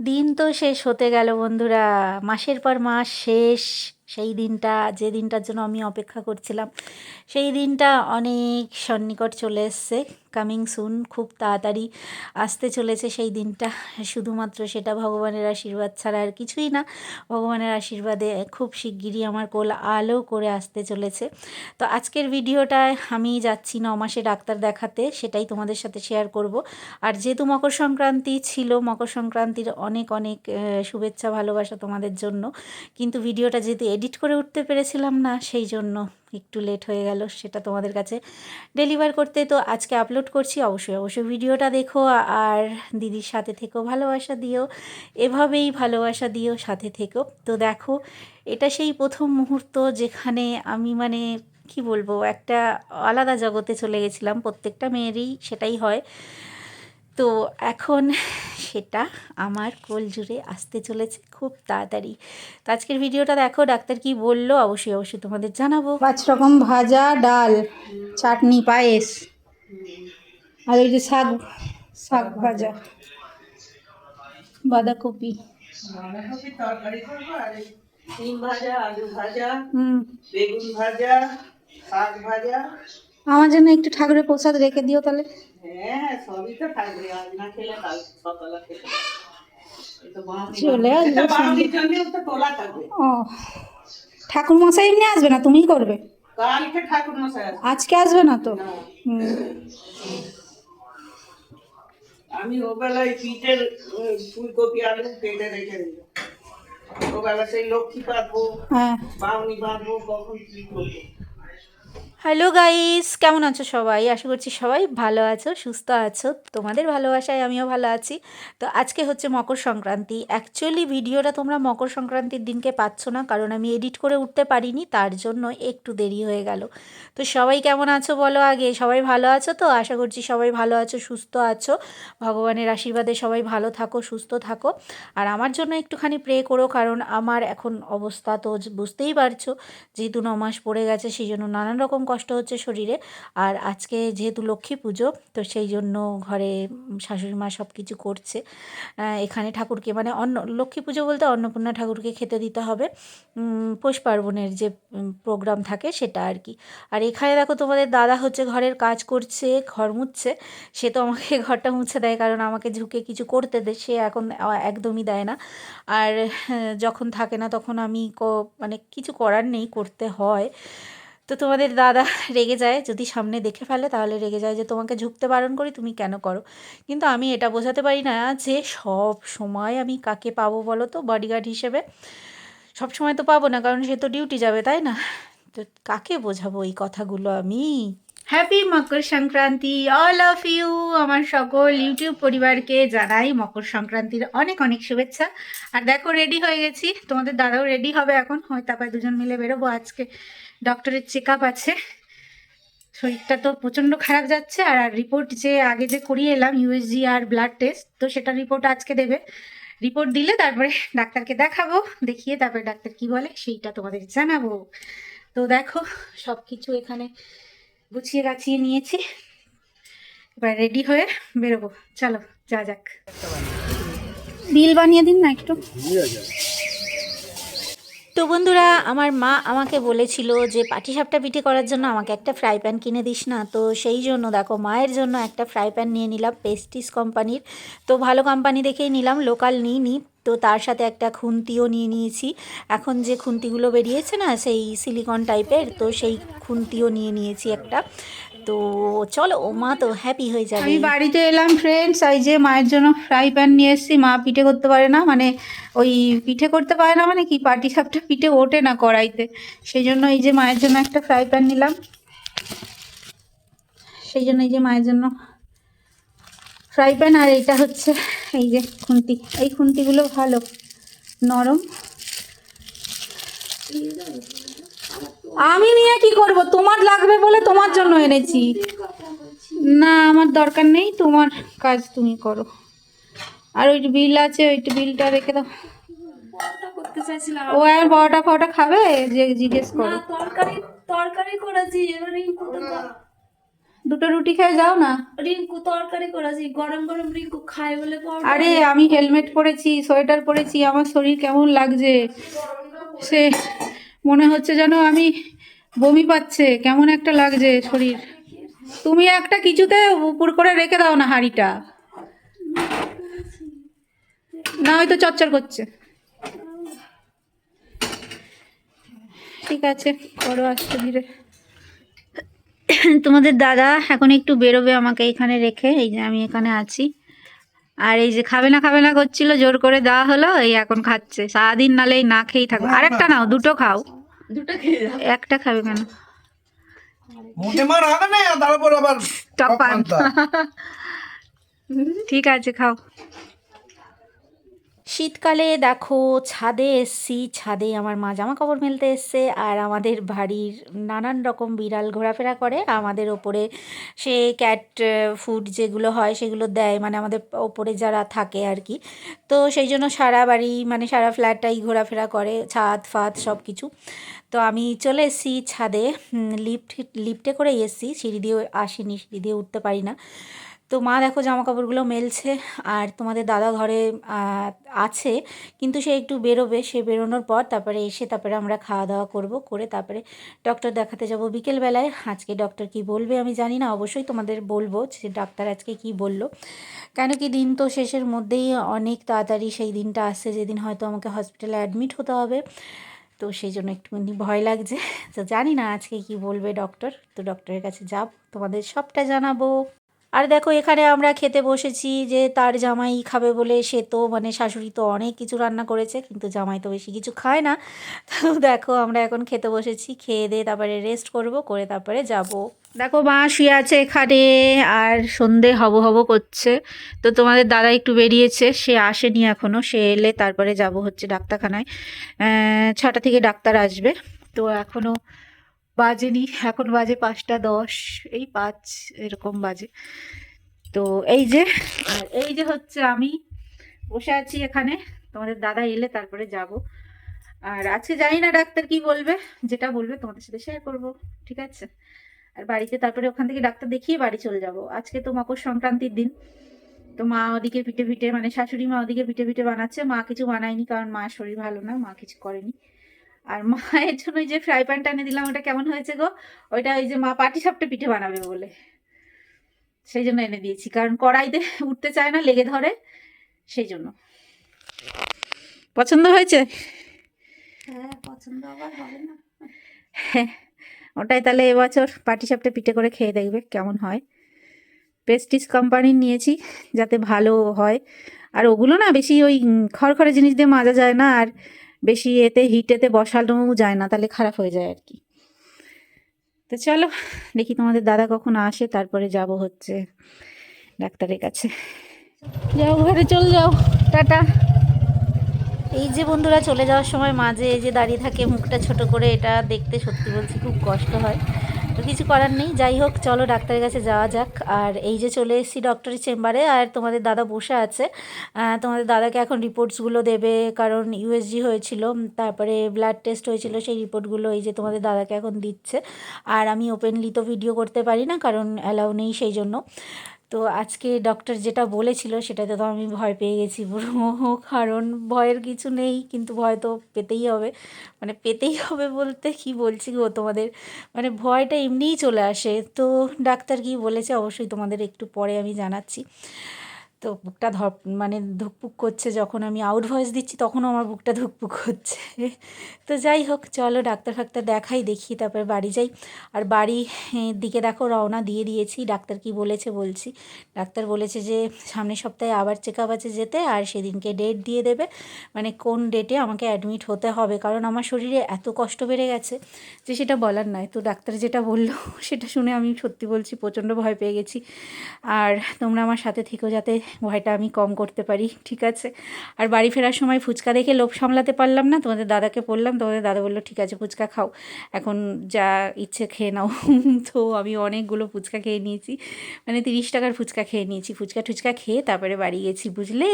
দিন তো শেষ হতে গেল বন্ধুরা। মাসের পর মাস শেষ। সেই দিনটা, যে দিনটার জন্য আমি অপেক্ষা করছিলাম, সেই দিনটা অনেক সন্নিকট চলে এসছে। কামিং সুন খুব তাড়াতাড়ি আসতে চলেছে সেই দিনটা। শুধুমাত্র সেটা ভগবানের আশীর্বাদ ছাড়া আর কিছুই না, ভগবানের আশীর্বাদে খুব শিগগিরই আমার কোল আলো করে আসতে চলেছে। তো আজকের ভিডিওটায় আমি যাচ্ছি ন মাসে ডাক্তার দেখাতে, সেটাই তোমাদের সাথে শেয়ার করব। আর যেহেতু মকর সংক্রান্তি ছিল, মকর সংক্রান্তির অনেক অনেক শুভেচ্ছা, ভালোবাসা তোমাদের জন্য, কিন্তু ভিডিওটা যেহেতু এডিট করে উঠতে পেরেছিলাম না, সেই জন্য একটু লেট হয়ে গেল, সেটা তোমাদের কাছে ডেলিভার করতে। তো আজকে আপলোড করছি, অবশ্যই অবশ্যই ভিডিওটা দেখো, আর দিদির সাথে থেকেও ভালোবাসা দিও, এভাবেই ভালোবাসা দিও, সাথে থেকেও তো দেখো, এটা সেই প্রথম মুহূর্ত যেখানে আমি মানে কি বলব, একটা আলাদা জগতে চলে গেছিলাম, প্রত্যেকটা মেয়েরই সেটাই হয়। তো এখন সেটা আমার কোল জুড়ে আসতে চলেছে খুব তাড়াতাড়ি। তো আজকের ভিডিওটা দেখো ডাক্তার কি বলল? অবশ্যই অবশ্যই তোমাদের জানাব। পাঁচ রকম ভাজা ডাল চাটনি পায়েস আর ওই যে শাক শাক ভাজা বাঁধাকপি। বাঁধাকপি তরকারি আর ডিম ভাজা আলু ভাজা হুম। বেগুন ভাজা শাক ভাজা। আমার জন্য একটু ঠাকুরের প্রসাদ রেখে দিও তাহলে। হ্যাঁ সবই তো থাকবে। আজ না খেলে কাল সকালে খেলে। এই তো বাউনি চলে আসবে এটা বাউনির জন্যও তো তোলা থাকবে। ও ঠাকুর মশাই এমনি আসবে না? তুমিই করবে? আজকে আসবে না তো? আমি ওবেলায় পিঠের ফুলকপি আলু কেটে রেখে দিল ওবেলা সেই লক্ষ্মী পাতবো হ্যাঁ। বাউনি বাঁধবো কখন কি করব? হ্যালো গাইস কেমন আছো সবাই? আশা করছি সবাই ভালো আছো, সুস্থ আছো। তোমাদের ভালোবাসায় আমিও ভালো আছি। তো আজকে হচ্ছে মকর সংক্রান্তি। অ্যাকচুয়ালি ভিডিওটা তোমরা মকর সংক্রান্তির দিনকে পাচ্ছ না, কারণ আমি এডিট করে উঠতে পারিনি, তার জন্য একটু দেরি হয়ে গেল। তো সবাই কেমন আছো বলো আগে? সবাই ভালো আছো তো? আশা করছি সবাই ভালো আছো, সুস্থ আছো। ভগবানের আশীর্বাদে সবাই ভালো থাকো, সুস্থ থাকো। আর আমার জন্য একটুখানি প্রে করো, কারণ আমার এখন অবস্থা তো বুঝতেই পারছ, যেহেতু ন মাস পড়ে গেছে সেই জন্য নানান রকম কষ্ট হচ্ছে শরীরে। আর আজকে যেহেতু লক্ষ্মী পুজো, তো সেই জন্য ঘরে শাশুড়ি মা সব কিছু করছে এখানে ঠাকুরকে মানে অন্ন, লক্ষ্মী পুজো বলতে অন্নপূর্ণা ঠাকুরকে খেতে দিতে হবে। পৌষ পার্বণের যে প্রোগ্রাম থাকে সেটা আর কি। আর এখানে দেখো তোমাদের দাদা হচ্ছে ঘরের কাজ করছে, ঘর মুছছে। সে তো আমাকে ঘরটা মুছে দেয়, কারণ আমাকে ঝুঁকে কিছু করতে দেয় সে এখন একদমই দেয় না। আর যখন থাকে না তখন আমি মানে কিছু করার নেই, করতে হয়। তো তোমাদের দাদা রেগে যায়, যদি সামনে দেখে ফেলে তাহলে রেগে যায় যে, তোমাকে ঝুঁকতে বারণ করি, তুমি কেন করো? কিন্তু আমি এটা বোঝাতে পারি না যে, সব সময় আমি কাকে পাবো বলো তো? বডিগার্ড হিসেবে। সব সময় তো পাবো না, কারণ সে তো ডিউটি যাবে, তাই না? তো কাকে বোঝাবো এই কথাগুলো আমি? Happy Makar Sankranti all of you আমার সকল ইউটিউব পরিবারকে জানাই মকর সংক্রান্তির অনেক অনেক শুভেচ্ছা। আর দেখো রেডি হয়ে গেছি। তোমাদের দাদাও রেডি হবে এখন। হয়তো আবার দুজন মিলে বেরোবো আজকে। ডক্টরের চেক আছে। শরীরটা তো প্রচণ্ড খারাপ যাচ্ছে। আর রিপোর্ট যে আগে যে করিয়ে এলাম ইউএসজি আর ব্লাড টেস্ট তো সেটা রিপোর্ট আজকে দেবে। রিপোর্ট দিলে তারপরে ডাক্তারকে দেখাবো, দেখিয়ে তারপরে ডাক্তার কি বলে সেইটা তোমাদের জানাব। তো দেখো সব কিছু এখানে গুছিয়ে গাছিয়ে নিয়েছি। এবার রেডি হয়ে বেরোবো। চলো, যা যাক। বিল বানিয়ে দিন না একটু। তো বন্ধুরা, আমার মা আমাকে বলেছিল যে পাটিসাপটা পিঠে করার জন্য আমাকে একটা ফ্রাই প্যান কিনে দিস না। তো সেই জন্য, দেখো, মায়ের জন্য একটা ফ্রাই প্যান নিয়ে নিলাম পেস্টিস কোম্পানির তো ভালো কোম্পানি দেখেই নিলাম লোকাল নিইনি। তো তার সাথে একটা খুন্তিও নিয়ে নিয়েছি। এখন যে খুন্তিগুলো বেরিয়েছে না, সেই সিলিকন টাইপের তো সেই খুন্তিও নিয়ে নিয়েছি একটা। তো চলো ও মা তো হ্যাপি হয়ে যাবে। আমি বাড়িতে এলাম ফ্রেন্ডস এই যে মায়ের জন্য ফ্রাই প্যান নিয়ে এসেছি। মা পিঠে করতে পারে না মানে ওই পিঠে করতে পারে না মানে কি পাটি সাপটা পিঠে ওঠে না কড়াইতে। সেই জন্য এই যে মায়ের জন্য একটা ফ্রাই প্যান নিলাম। সেই জন্য এই যে মায়ের জন্য ফ্রাই প্যান আর এইটা হচ্ছে এই যে খুন্তি। এই খুন্তিগুলো ভালো নরম। আমি নিয়ে কি করব? তোমার লাগবে বলে তোমার জন্য এনেছি। না আমার দরকার নেই তোমার কাজ তুমি করো। আর ওই বিল আছে ওই বিলটা রেখে দাও। ও আর বড়টা ফটা খাবে? যে জিজ্ঞেস করো। তরকারি তরকারি করেছি এবারে দুটো রুটি খেয়ে যাও না। রিঙ্কু তরকারি করেছি গরম গরম রিঙ্কু খায় বলে আরে আমি হেলমেট পরেছি সোয়েটার পরেছি আমার শরীর কেমন লাগছে? সে মনে হচ্ছে যেন আমি বমি পাচ্ছে কেমন একটা লাগছে শরীর। তুমি একটা কিছুতে উপর করে রেখে দাও না হাঁড়িটা। না হয়তো চচ্চর করছে। ঠিক আছে করো আস্তে ধীরে। তোমাদের দাদা এখন একটু বেরোবে আমাকে এখানে রেখে এই যে আমি এখানে আছি। আর এই যে খাবে না খাবে না করছিল জোর করে দেওয়া হলো এই এখন খাচ্ছে। সারাদিন নালে এই না খেয়েই থাকবে। আরেকটা নাও দুটো খাও। দুটো খেয়ে একটা খাবে কেন। ঠিক আছে খাও। শীতকালে দেখো ছাদে এসছি, ছাদে আমার মা জামা কাপড় মেলতে এসছে আর আমাদের বাড়ির নানান রকম বিড়াল ঘোরাফেরা করে। আমাদের ওপরে সে ক্যাট ফুড যেগুলো হয় সেগুলো দেয় মানে আমাদের ওপরে যারা থাকে আর কি। তো সেই জন্য সারা বাড়ি মানে সারা ফ্ল্যাটটাই ঘোরাফেরা করে, ছাদ, ফাদ সব কিছু তো আমি চলে এসেছি ছাদে লিফট লিফটে করেই এসেছি, সিঁড়ি দিয়ে আসিনি, সিঁড়ি দিয়ে উঠতে পারি না। তো মা দেখো জামা কাপড়গুলো মেলছে আর তোমাদের দাদা ঘরে আছে, কিন্তু সে একটু বেরোবে। সে বেরোনোর পর তারপরে এসে তারপরে আমরা খাওয়া দাওয়া করব, করে তারপরে ডক্টর দেখাতে যাব বিকেলবেলায়। আজকে ডক্টর কি বলবে আমি জানি না, অবশ্যই তোমাদের বলব যে ডাক্তার আজকে কি বলল। কেন কি দিন তো শেষের মধ্যেই অনেক তাড়াতাড়ি সেই দিনটা আসছে, যেদিন হয়তো আমাকে হসপিটালে অ্যাডমিট হতে হবে। তো সেই জন্য একটুখানি ভয় লাগছে। তো জানি না আজকে কি বলবে ডক্টর তো ডক্টরের কাছে যাব, তোমাদের সবটা জানাব। আর দেখো, এখানে আমরা খেতে বসেছি যে তার জামাই খাবে বলে সে তো মানে শাশুড়ি তো অনেক কিছু রান্না করেছে, কিন্তু জামাই তো বেশি কিছু খায় না। তো দেখো, আমরা এখন খেতে বসেছি, খেয়ে দিয়ে তারপরে রেস্ট করব, করে তারপরে যাব। দেখো, মা শুয়ে আছে এখানে, আর সন্ধে হব হব করছে। তো তোমাদের দাদা একটু বেরিয়েছে, সে আসেনি এখনও সে এলে তারপরে যাব হচ্ছে ডাক্তারখানায়। ছটা থেকে ডাক্তার আসবে। তো এখনও বাজেনি, এখন বাজে পাঁচটা দশ, এই পাঁচ এরকম বাজে। তো এই যে, আর এই যে হচ্ছে আমি বসে আছি এখানে, তোমাদের দাদা এলে তারপরে যাব। আর আজকে জানি না ডাক্তার কি বলবে, যেটা বলবে তোমাদের সাথে শেয়ার করব, ঠিক আছে? আর বাড়িতে তারপরে ওখান থেকে ডাক্তার দেখিয়ে বাড়ি চলে যাব। আজকে তো মকর সংক্রান্তির দিন, তো মা ওদিকে পিঠে পিঠে মানে শাশুড়ি মা ওদিকে পিঠে পিঠে বানাচ্ছে। মা কিছু বানায়নি কারণ মা শরীর ভালো না, মা কিছু করেনি। আর মায়ের জন্য ওই যে ফ্রাই প্যানটা এনে দিলাম ওটা কেমন হয়েছে গো? ওইটা ওই যে মা পাটি সাপটা পিঠে বানাবে বলে। সেই জন্য এনে দিয়েছি কারণ কড়াইতে উঠতে চায় না লেগে ধরে সেই জন্য। পছন্দ হয়েছে? হ্যাঁ পছন্দ আবার হবে না। ওটাই তাহলে এবছর পাটি সাপটা পিঠে করে খেয়ে দেখবে কেমন হয়। পেস্টিস কোম্পানির নিয়েছি যাতে ভালো হয়। আর ওগুলো না বেশি ওই খড়খড়ে জিনিস দিয়ে মাজা যায় না আর বেশি এতে হিটেতে বসানো যায় না, তাহলে খারাপ হয়ে যায় আর কি তো চলো, দেখি তোমাদের দাদা কখন আসে, তারপরে যাব হচ্ছে ডাক্তারের কাছে। যাও, ঘরে চল যাও, টাটা। এই যে বন্ধুরা, চলে যাওয়ার সময় মাঝে এই যে দাঁড়িয়ে থাকে, মুখটা ছোট করে, এটা দেখতে সত্যি বলছি খুব কষ্ট হয়। তো কিছু করার নেই। যাই হোক, চলো ডাক্তারের কাছে যাওয়া যাক। আর এই যে চলে এসেছি ডক্টরের চেম্বারে আর তোমাদের দাদা বসে আছে। তোমাদের দাদাকে এখন রিপোর্টসগুলো দেবে, কারণ ইউএসজি হয়েছিল তারপরে ব্লাড টেস্ট হয়েছিল, সেই রিপোর্টগুলো এই যে তোমাদের দাদাকে এখন দিচ্ছে। আর আমি ওপেনলি তো ভিডিও করতে পারি না, কারণ অ্যালাউ নেই সেই জন্য। তো আজকে ডক্টর যেটা বলেছিল সেটাতে তো আমি ভয় পেয়ে গেছি পুরো। কারণ ভয়ের কিছু নেই, কিন্তু ভয় তো পেতেই হবে। মানে পেতেই হবে বলতে কি বলছি গো তোমাদের? মানে ভয়টা এমনিই চলে আসে। তো ডাক্তার কি বলেছে অবশ্যই তোমাদের একটু পরে আমি জানাচ্ছি। তো বুকটা ধপ মানে ধুকপুক করছে যখন আমি আউট ভয়েস দিচ্ছি তখনও আমার বুকটা ধুকপুক হচ্ছে। তো যাই হোক, চলো ডাক্তার ফাক্তার দেখাই, দেখি তারপর বাড়ি যাই। আর বাড়ি দিকে দেখো রওনা দিয়ে দিয়েছি, ডাক্তার কি বলেছে বলছি। ডাক্তার বলেছে যে সামনের সপ্তাহে আবার চেক আপ আছে যেতে আর সেদিনকে ডেট দিয়ে দেবে। মানে কোন ডেটে আমাকে অ্যাডমিট হতে হবে? কারণ আমার শরীরে এত কষ্ট বেড়ে গেছে যে সেটা বলার নয়। তো ডাক্তার যেটা বলল সেটা শুনে আমি সত্যি বলছি, প্রচণ্ড ভয় পেয়ে গেছি। আর তোমরা আমার সাথে থেকেও যাতে ভয়টা আমি কম করতে পারি, ঠিক আছে? আর বাড়ি ফেরার সময় ফুচকা দেখে লোভ সামলাতে পারলাম না, তোমাদের দাদাকে বললাম, তোমাদের দাদা বলল, ঠিক আছে, ফুচকা খাও। এখন যা ইচ্ছে খেয়ে নাও। তো আমি অনেকগুলো ফুচকা খেয়ে নিয়েছি মানে তিরিশ টাকার ফুচকা খেয়ে নিয়েছি। ফুচকা ঠুচকা খেয়ে তারপরে বাড়ি গেছি, বুঝলে?